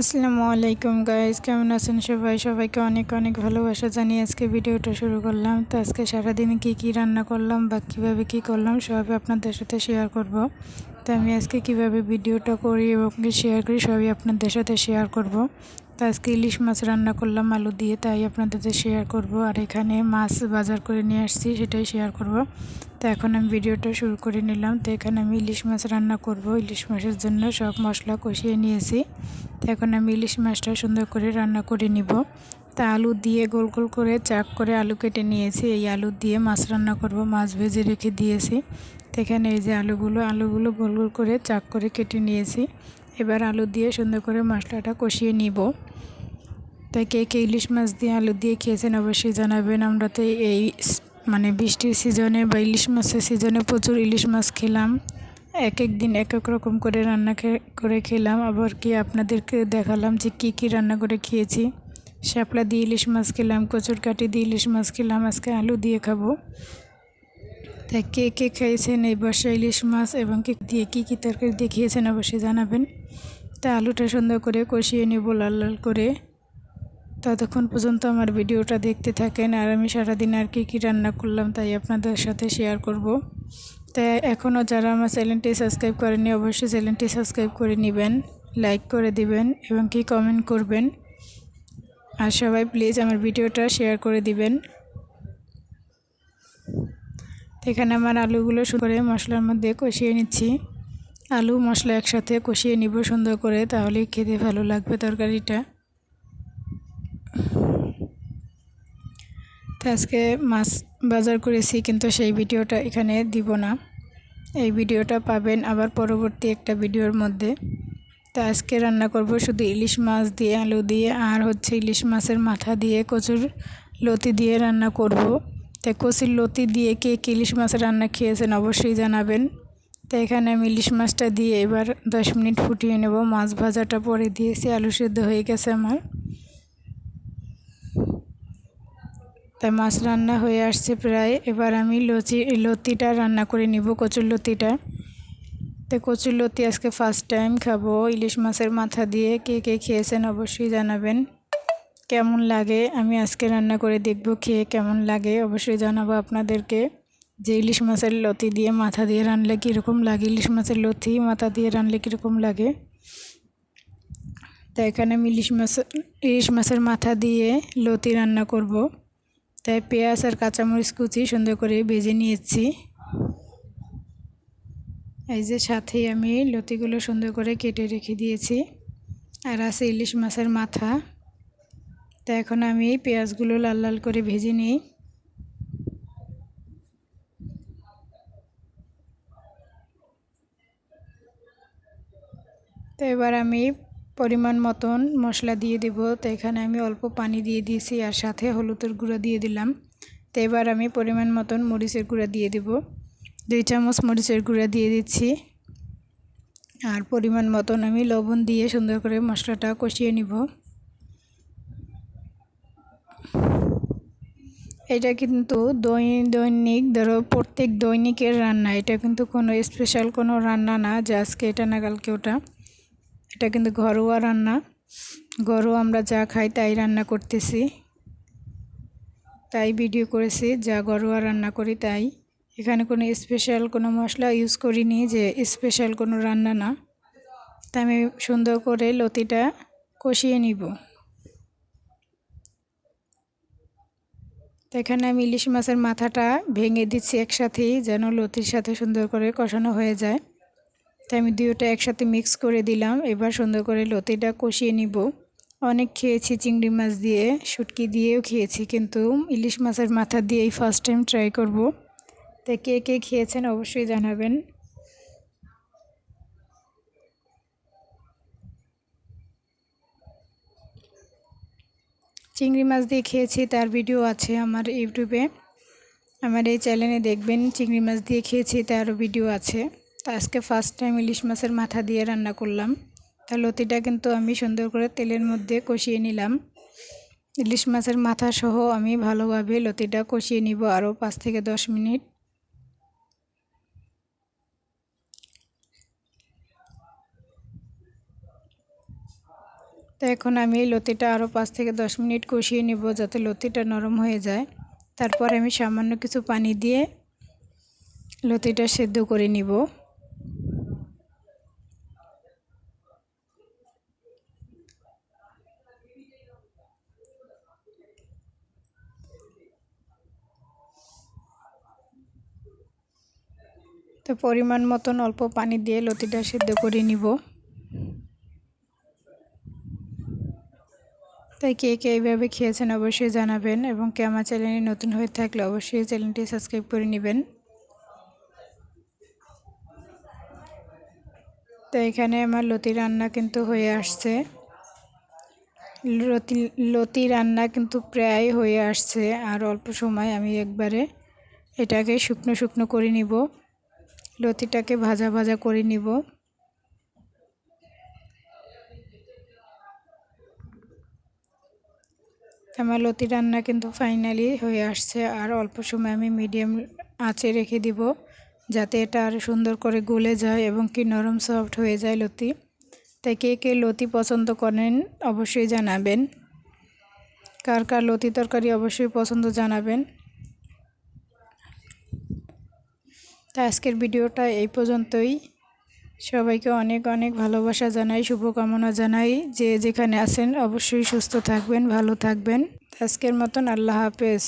আসসালামু আলাইকুম গাইজ কেমন আছেন সবাই? সবাইকে অনেক অনেক ভালোবাসা জানিয়ে আজকে ভিডিওটা শুরু করলাম। তো আজকে সারাদিন কি কি রান্না করলাম বা কীভাবে কী করলাম সবই আপনাদের সাথে শেয়ার করব। তো আমি আজকে কীভাবে ভিডিওটা করি এবং শেয়ার করি সবই আপনাদের সাথে শেয়ার করব। তো আজকে ইলিশ মাছ রান্না করলাম, আলু দিয়ে, তাই আপনাদের শেয়ার করব। আর এখানে মাছ বাজার করে নিয়ে আসছি, সেটাই শেয়ার করব। তো এখন আমি ভিডিওটা শুরু করে নিলাম। তো এখানে আমি ইলিশ মাছ রান্না করব। ইলিশ মাছের জন্য সব মশলা কষিয়ে নিয়েছি। তো এখন আমি ইলিশ মাছটা সুন্দর করে রান্না করে নিব। তা আলু দিয়ে গোল গোল করে চাক করে আলু কেটে নিয়েছি। এই আলু দিয়ে মাছ রান্না করব। মাছ ভেজে রেখে দিয়েছি। তো এখানে এই যে আলুগুলো আলুগুলো গোল গোল করে চাক করে কেটে নিয়েছি। এবার আলু দিয়ে সুন্দর করে মশলাটা কষিয়ে নিব। তাই কে কে ইলিশ মাছ দিয়ে আলু দিয়ে খেয়েছেন অবশ্যই জানাবেন। আমরা তো এই মানে বৃষ্টির সিজনে বা ইলিশ মাছের সিজনে প্রচুর ইলিশ মাছ খেলাম। এক এক দিন এক এক রকম করে রান্না করে খেলাম। আবার কি আপনাদেরকে দেখালাম যে কি কি রান্না করে খেয়েছি। শ্যাপলা দিয়ে ইলিশ মাছ খেলাম কচুর কাটি দিয়ে ইলিশ মাছ খেলাম, আজকে আলু দিয়ে খাব। তাই কে কে খেয়েছেন এই বর্ষা ইলিশ মাছ এবং কে দিয়ে কী কী তরকারি দিয়ে খেয়েছেন অবশ্যই জানাবেন। তা আলুটা সুন্দর করে কষিয়ে নেব লাল লাল করে। ততক্ষণ পর্যন্ত আমার ভিডিওটা দেখতে থাকেন আর আমি সারাদিন আর কী কী রান্না করলাম তাই আপনাদের সাথে শেয়ার করব। তাই এখনও যারা আমার চ্যানেলটি সাবস্ক্রাইব করেনি অবশ্যই চ্যানেলটি সাবস্ক্রাইব করে নেবেন লাইক করে দিবেন এবং কি কমেন্ট করবেন। আর সবাই প্লিজ আমার ভিডিওটা শেয়ার করে দিবেন। এখানে আমার আলুগুলো সুন্দর করে মশলার মধ্যে কষিয়ে নিচ্ছি। আলু, মশলা একসাথে কষিয়ে নিব সুন্দর করে, তাহলে খেতে ভালো লাগবে তরকারিটা। তো আজকে মাছ বাজার করেছি, কিন্তু সেই ভিডিওটা এখানে দিব না। এই ভিডিওটা পাবেন আবার পরবর্তী একটা ভিডিওর মধ্যে। তো আজকে রান্না করব শুধু ইলিশ মাছ দিয়ে, আলু দিয়ে, আর হচ্ছে ইলিশ মাছের মাথা দিয়ে, কচুর লতি দিয়ে রান্না করব। তো কচুর লতি দিয়ে কে কে ইলিশ মাছের রান্না খেয়েছেন অবশ্যই জানাবেন। তো এখানে আমি ইলিশ মাছটা দিয়ে এবার দশ মিনিট ফুটিয়ে নেব। মাছ ভাজাটা পরে দিয়েছি, আলু সেদ্ধ হয়ে গেছে আমার। তাই মাছ রান্না হয়ে আসছে প্রায়। এবার আমি লচি, লতিটা রান্না করে নিব, কচুর লতিটা। তো কচুর লতি আজকে ফার্স্ট টাইম খাব। ইলিশ মাছের মাথা দিয়ে কে কে খেয়েছেন অবশ্যই জানাবেন। কেমন লাগে? আমি আজকে রান্না করে দেখব, খেয়ে কেমন লাগে? অবশ্যই জানাব আপনাদেরকে যে ইলিশ মাছের লতি দিয়ে মাথা দিয়ে রানলে কীরকম লাগে? ইলিশ মাছের লতি মাথা দিয়ে রানলে কীরকম লাগে? তাই এখানে আমি ইলিশ মাছ ইলিশ মাছের মাথা দিয়ে লতি রান্না করব। তাই পেঁয়াজ আর কাঁচামরিচ কুচি সুন্দর করে ভেজে নিয়েছি। এই যে সাথেই আমি লতিগুলো সুন্দর করে কেটে রেখে দিয়েছি। আর আছে ইলিশ মাছের মাথা। তা এখন আমি পেঁয়াজগুলো লাল লাল করে ভেজে নিই। তো এবার আমি পরিমাণ মতন মশলা দিয়ে দেব। তো এখানে আমি অল্প পানি দিয়ে দিয়েছি আর সাথে হলুদের গুঁড়ো দিয়ে দিলাম। তো এবার আমি পরিমাণ মতন মরিচের গুঁড়া দিয়ে দেব। দুই চামচ মরিচের গুঁড়া দিয়ে দিচ্ছি। আর পরিমাণ মতন আমি লবণ দিয়ে সুন্দর করে মশলাটা কষিয়ে নিব। এটা কিন্তু দৈনিক ধরো প্রত্যেক দৈনিকের রান্না। এটা কিন্তু কোনো স্পেশাল কোনো রান্না না যে আজকে এটা না কালকে ওটা। এটা কিন্তু ঘরোয়া রান্না। ঘরোয়া আমরা যা খাই তাই রান্না করতেছি। তাই ভিডিও করেছি, যা ঘরোয়া রান্না করি তাই। এখানে কোনো স্পেশাল কোনো মশলা ইউজ করিনি যে স্পেশাল কোনো রান্না না। তাই আমি সুন্দর করে লতিটা কষিয়ে নিব। তো এখানে আমি ইলিশ মাছের মাথাটা ভেঙে দিচ্ছি একসাথেই যেন লতির সাথে সুন্দর করে কষানো হয়ে যায়। তাই আমি দুয়োটা একসাথে মিক্স করে দিলাম। এবার সুন্দর করে লতিটা কষিয়ে নিব। অনেক খেয়েছি চিংড়ি মাছ দিয়ে, শুটকি দিয়েও খেয়েছি, কিন্তু ইলিশ মাছের মাথা দিয়েই ফার্স্ট টাইম ট্রাই করব। তাই কে কে খেয়েছেন অবশ্যই জানাবেন। চিংড়ি মাছ দিয়ে খেয়েছি, তার ভিডিও আছে আমার ইউটিউবে। আমার এই চ্যানেলে দেখবেন, চিংড়ি মাছ দিয়ে খেয়েছি তার ভিডিও আছে। তো আজকে ফার্স্ট টাইম ইলিশ মাছের মাথা দিয়ে রান্না করলাম। তা লতিটা কিন্তু আমি সুন্দর করে তেলের মধ্যে কষিয়ে নিলাম। ইলিশ মাছের মাথা সহ আমি ভালোভাবে লতিটা কষিয়ে নিব আরও পাঁচ থেকে দশ মিনিট। তো এখন আমি এই লতিটা আরও পাঁচ থেকে দশ মিনিট কষিয়ে নিব যাতে লতিটা নরম হয়ে যায়। তারপর আমি সামান্য কিছু পানি দিয়ে লতিটা সেদ্ধ করে নিব। তো পরিমাণ মতন অল্প পানি দিয়ে লতিটা সেদ্ধ করে নিব। তাই কে কে এইভাবে খেয়েছেন অবশ্যই জানাবেন এবং কে আমার চ্যানেলে নতুন হয়ে থাকলে অবশ্যই চ্যানেলটি সাবস্ক্রাইব করে নেবেন। তো এখানে আমার লতি রান্না কিন্তু হয়ে আসছে। লতি লতি রান্না কিন্তু প্রায় হয়ে আসছে আর অল্প সময় আমি একবারে এটাকে শুকনো শুকনো করে নিব। লতিটাকে ভাজা ভাজা করে নিব। আমার লতি রান্না কিন্তু ফাইনালি হয়ে আসছে। আর অল্প সময় আমি মিডিয়াম আঁচে রেখে দিব, যাতে এটা আর সুন্দর করে গলে যায় এবং কি নরম সফট হয়ে যায় লতি। তাই কে কে লতি পছন্দ করেন অবশ্যই জানাবেন। কার কার লতি তরকারি অবশ্যই পছন্দ জানাবেন। তা আজকের ভিডিওটা এই পর্যন্তই। সবাইকে অনেক অনেক ভালোবাসা জানাই, শুভকামনা জানাই। যে যেখানে আছেন অবশ্যই সুস্থ থাকবেন, ভালো থাকবেন। আজকের মতন আল্লাহ হাফেজ।